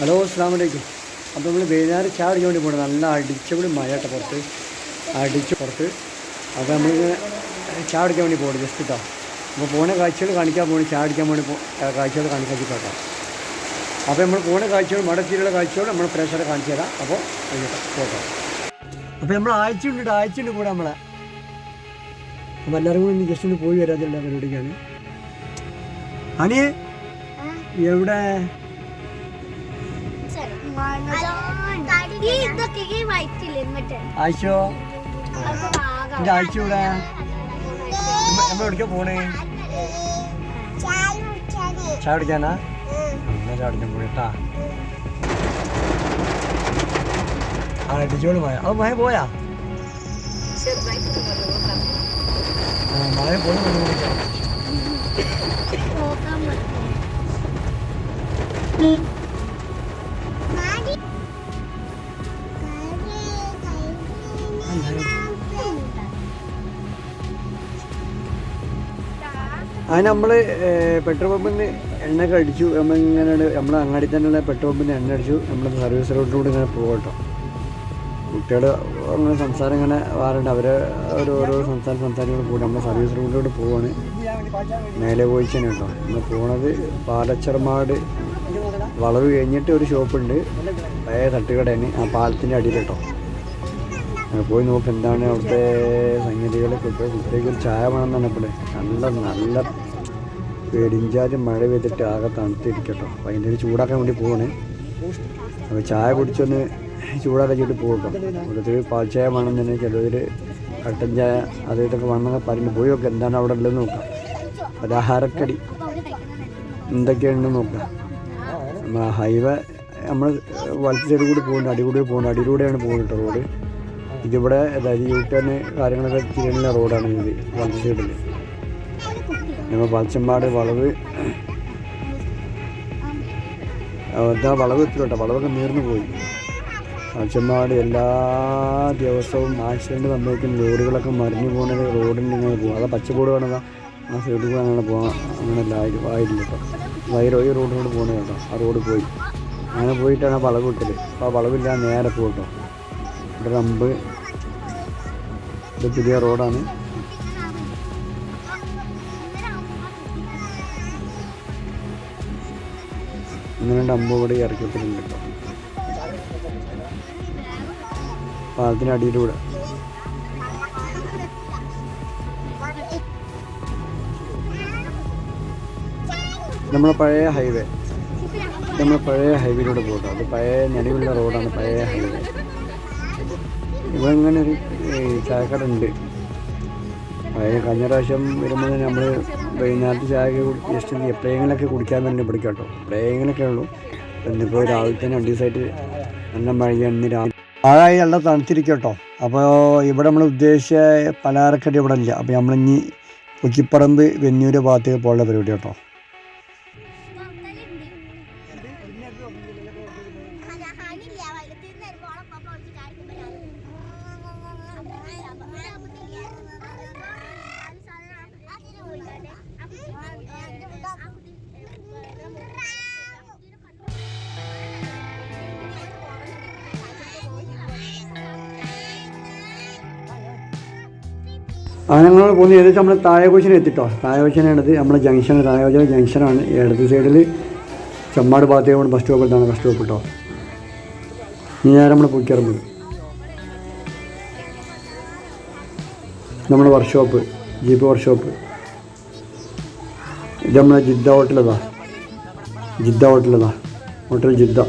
Hello അസ്സാം വലൈക്കും അപ്പോൾ നമ്മൾ വൈകുന്നേരം ചായ അടിക്കാൻ വേണ്ടി പോകണം നല്ല അടിച്ചുപൊളി മഴ കേട്ടോ പുറത്ത്. അടിച്ച് പുറത്ത്. അപ്പോൾ നമ്മൾ ചായ അടിക്കാൻ വേണ്ടി പോകണം ജസ്റ്റ് കേട്ടോ അപ്പോൾ പോണ കാഴ്ചകൾ കാണിക്കാൻ പോകണം ചായ അടിക്കാൻ വേണ്ടി പോ കാഴ്ചകൾ കാണിക്കാൻ കേട്ടോ. അപ്പോൾ നമ്മൾ പോണ കാഴ്ചകൾ മടത്തിയിലുള്ള കാഴ്ചകൾ നമ്മൾ പ്രേക്ഷകരെ കാണിച്ചു തരാം. അപ്പോൾ പോകാം. അപ്പോൾ നമ്മൾ ആഴ്ചയുണ്ട് ആഴ്ചയുണ്ട് കൂടെ നമ്മളെ. അപ്പോൾ എല്ലാവരും കൂടി ജസ്റ്റ് ഒന്ന് പോയി വരാതില്ല പരിപാടിക്കാണ്. അനിയെ എവിടെ? എന്റെ ആഴ്ച ഇവിടെ നമ്മൾ എവിടേക്കാ പോണേ? ചായ കുടിക്കാനാ? എന്നാ ചായ കുടിക്കാൻ പോയിട്ടാ ആ അടിച്ചോളൂ മഴ. അത് മഴ പോയാ? മഴ പോയി നോക്കാൻ അതിന് നമ്മൾ പെട്രോൾ പമ്പിൽ നിന്ന് എണ്ണ ഒക്കെ അടിച്ചു. നമ്മളിങ്ങനെ നമ്മൾ അങ്ങാടി തന്നെയുള്ള പെട്രോൾ പമ്പിൽ നിന്ന് എണ്ണ അടിച്ചു. നമ്മൾ സർവീസ് റോഡിലൂടെ ഇങ്ങനെ പോകട്ടോ കുട്ടികൾ അങ്ങനെ സംസാരം ഇങ്ങനെ വാറുണ്ട് അവരെ ഓരോ സംസാര സംസാരിക്കുന്ന കൂടി നമ്മൾ സർവീസ് റോഡിലൂടെ പോവാണ്. മേലെ പോയിച്ചാണ് കേട്ടോ നമ്മൾ പോണത് പാലച്ചർമാട് വളവ് കഴിഞ്ഞിട്ട് ഒരു ഷോപ്പുണ്ട്. പഴയ തട്ടുകടയാണ് ആ പാലത്തിന്റെ അടിയിൽ കേട്ടോ അങ്ങനെ പോയി നോക്ക് എന്താണ് അവിടുത്തെ സംഗതികൾ ഇപ്പോൾ കുട്ടികൾക്ക് ചായ വേണം തന്നെ ഇപ്പോൾ നല്ല നല്ല പെരിഞ്ചാതി മഴ പെയ്തിട്ട് ആകെ തണുത്തിരിക്കട്ടോ. അപ്പോൾ അതിന്റെ ഒരു ചൂടാക്കാൻ വേണ്ടി പോവാണ്. അപ്പോൾ ചായ കുടിച്ചൊന്ന് ചൂടാക്കിയിട്ട് ചെയ്തിട്ട് പോകട്ടോ ഓരോരുത്തർ പാൽച്ചായ ചായ വേണം തന്നെ ചിലവര് കട്ടൻ ചായ അത് ഇതൊക്കെ വേണമെന്നൊക്കെ പറഞ്ഞു പോയി നോക്കാം. എന്താണ് അവിടെ ഉള്ളത് നോക്കാം. പലഹാരക്കടി എന്തൊക്കെയാണെന്ന് നോക്കാം. നമ്മൾ ഹൈവേ നമ്മൾ വലത്ത് കൂടി പോകുന്നുണ്ട് അടികൂടി പോകുന്നുണ്ട് അടിയിലൂടെയാണ് പോകുന്നത് റോഡ്. ഇതിവിടെ അതായത് യു കാര്യങ്ങളൊക്കെ ചെയ്യുന്ന റോഡാണ് ഇത് വലത്ത് നമ്മൾ പച്ചമ്പാട് വളവ്. എന്താ വളവ് എത്തി കേട്ടോ വളവൊക്കെ നീർന്നു പോയി. പച്ചമ്പാട് എല്ലാ ദിവസവും ആക്സിഡന്റ് സംഭവിക്കുന്ന ലോറികളൊക്കെ മറിഞ്ഞു പോകുന്നത് റോഡിൽ ഇങ്ങനെ പോകും അതാ പച്ചക്കൂട് വേണതാ ആ സൈഡിൽ കൂടെ അങ്ങനെ പോകാം അങ്ങനെ ആയി- ആയില്ല കേട്ടോ. വൈറോ ഈ റോഡിനോട് പോകുന്നത് കേട്ടോ. ആ റോഡ് പോയി. അങ്ങനെ പോയിട്ടാണ് ആ വളവ് വിട്ടത് അപ്പോൾ ആ വളവില്ല നേരെ പോകട്ടോ കേട്ടോ. ഇവിടെ റമ്പ് ഇത് പുതിയ റോഡാണ്. ഇങ്ങനെ രണ്ട് അമ്പ് കൂടെ ഇറക്കി വെച്ചിട്ടുണ്ട് കേട്ടോ. പാലത്തിന്റെ അടിയിലൂടെ. നമ്മളെ പഴയ ഹൈവേ. നമ്മൾ പഴയ ഹൈവേയിലൂടെ പോകട്ടോ. അത് പഴയ നിലവിലുള്ള റോഡാണ് പഴയ ഹൈവേ. ഇവിടെ ഇങ്ങനെ ഒരു ചായക്കട ഉണ്ട്. പഴയ കഴിഞ്ഞ പ്രാവശ്യം വരുമ്പോൾ നമ്മൾ വൈകുന്നേരത്തെ ചായ ജസ്റ്റ് എപ്പോഴെങ്കിലൊക്കെ കുടിക്കാൻ തന്നെ പിടിക്കാം കേട്ടോ എപ്പോഴെങ്കിലൊക്കെ ഉള്ളൂ. ഇന്നിപ്പോൾ രാവിലെ തന്നെ രണ്ട് ദിവസമായിട്ട് നല്ല മഴയാണ് ഇന്ന് രാവിലെ മഴയായി നല്ല തണുത്തിരിക്കും കേട്ടോ അപ്പോൾ ഇവിടെ നമ്മൾ ഉദ്ദേശിച്ച പലചരക്കടി ഇവിടെ ഇല്ല. അപ്പോൾ നമ്മളിനി പൊക്കിപ്പറമ്പ് വെന്നൂര് ഭാഗത്തേക്ക് പോകാനുള്ള പരിപാടി കേട്ടോ. അങ്ങനെ ഞങ്ങൾ പോകുന്നത് ഏകദേശം നമ്മൾ താഴെക്കോശിനെ എത്തിട്ടോ. താഴെക്കോശനാണിത് നമ്മുടെ ജംഗ്ഷൻ താഴെക്കോശ ജംഗ്ഷനാണ് ഇടത് സൈഡിൽ ചെമ്മാട് ഭാഗത്തേക്ക് ബസ് സ്റ്റോപ്പ് ഇട്ടാണ് ബസ് സ്റ്റോപ്പ് ഇട്ടോ. ഇനി നേരം നമ്മൾ പൊക്കിറങ്ങുന്നത് നമ്മുടെ workshop jeep workshop Jamuna Jeddah hotel का जिद्दा होटल का होटल जिद्दा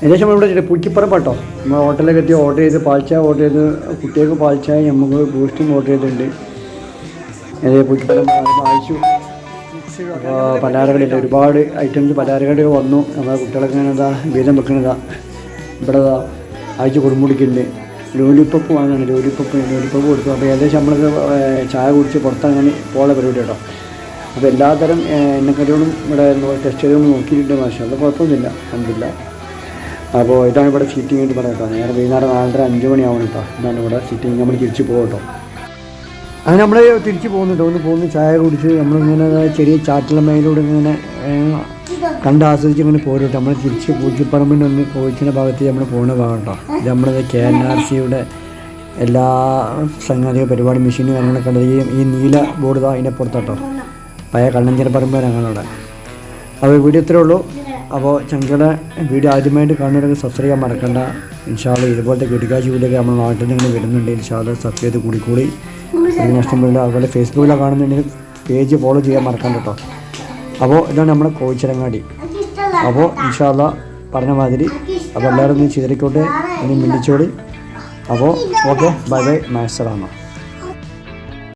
ഏകദേശം നമ്മളിവിടെ ചെയ്തത് പുറ്റിപ്പറം കേട്ടോ നമ്മൾ ഹോട്ടലിലേക്ക് എത്തി ഓർഡർ ചെയ്ത് പാൽച്ചായ ഓർഡർ ചെയ്ത് കുട്ടികൾക്ക് പാൽച്ചായ നമുക്ക് ബൂസ്റ്റും ഓർഡർ ചെയ്തിട്ടുണ്ട്. അതേ പുറ്റിപ്പറം വായിച്ചു പലഹാരകളില്ല ഒരുപാട് ഐറ്റംസ് പലഹാരകൾ വന്നു. നമ്മുടെ കുട്ടികളൊക്കെ ഇങ്ങനെ എന്താ വീതം വെക്കണതാ. ഇവിടെ അയച്ച് കുടുംബിക്കുന്നുണ്ട് ലോലിപ്പപ്പ് വാങ്ങാണ് ലോലിപ്പപ്പ് ലോലിപ്പപ്പ് കൊടുത്തു. അപ്പോൾ ഏകദേശം നമ്മൾ ചായ കുടിച്ച് പുറത്തങ്ങനെ പോകാനുള്ള പരിപാടി കേട്ടോ. അപ്പോൾ എല്ലാത്തരം എണ്ണക്കടികളും ഇവിടെ ടെസ്റ്റ് ചെയ്ത് നോക്കിയിട്ടുണ്ട് മാഷാ അത് കുഴപ്പമൊന്നുമില്ല കണ്ടില്ല. അപ്പോൾ ഇതാണ് ഇവിടെ സിറ്റിംഗ് ആയിട്ട് പറയാം കേട്ടോ. നേരെ വൈകുന്നേരം നാലര അഞ്ച് മണിയാവണം കേട്ടോ. ഇതാണ് ഇവിടെ സിറ്റിംഗ് നമ്മൾ തിരിച്ച് പോകും കേട്ടോ. അങ്ങനെ നമ്മൾ തിരിച്ച് പോകുന്നുണ്ട്. ഒന്ന് പോകുന്നു ചായ കുടിച്ച് നമ്മളിങ്ങനെ ചെറിയ ചാറ്റലമ്മയിലൂടെ ഇങ്ങനെ കണ്ട് ആസ്വദിച്ച് ഇങ്ങനെ പോരും നമ്മൾ തിരിച്ച് പൂച്ചിപ്പറമ്പിന്റെ ഒന്ന് കോഴിച്ചിന്റെ ഭാഗത്ത് നമ്മൾ പോകുന്ന ഭാഗം കേട്ടോ. ഇത് നമ്മളത് കെ എൻ ആർ സിയുടെ എല്ലാ സംഗതി പരിപാടി മെഷീനും കാര്യങ്ങളൊക്കെ ഉണ്ട് ഈ ഈ നീല ബോർഡ് ഇതാ അതിന്റെ പഴയ കണ്ണഞ്ചിറ പറമ്പ് ഞങ്ങളുടെ അപ്പോൾ വീഡിയോ ഇത്രയേ ഉള്ളൂ. അപ്പോൾ ചങ്കയുടെ വീഡിയോ ആദ്യമായിട്ട് കാണുന്നവരൊക്കെ സബ്സ്ക്രൈബ് ചെയ്യാൻ മറക്കണ്ട. ഇൻഷാല്ല ഇതുപോലത്തെ കിടക്കാശി വീഡിയോ നമ്മൾ നാട്ടിൽ നിന്ന് വരുന്നുണ്ട് ഇൻഷാല്ല സബ്സ്ക്രൈബ് ചെയ്ത് കൂടി കൂടി ഒരു നഷ്ടം വരില്ല അതുപോലെ ഫേസ്ബുക്കിലാണ് കാണുന്നുണ്ടെങ്കിൽ പേജ് ഫോളോ ചെയ്യാൻ മറക്കണ്ട കേട്ടോ അപ്പോൾ ഇതാണ് നമ്മുടെ കോഴിച്ചിരങ്ങാടി അപ്പോൾ ഇൻഷാല്ല പറഞ്ഞ മാതിരി അപ്പോൾ എല്ലാവരും ഒന്ന് ചെയ്തിരിക്കോട്ടെ ഇനി മിണ്ടിച്ചോടി. അപ്പോൾ ഓക്കെ ബൈ ബൈ മാസ്റ്ററാണ്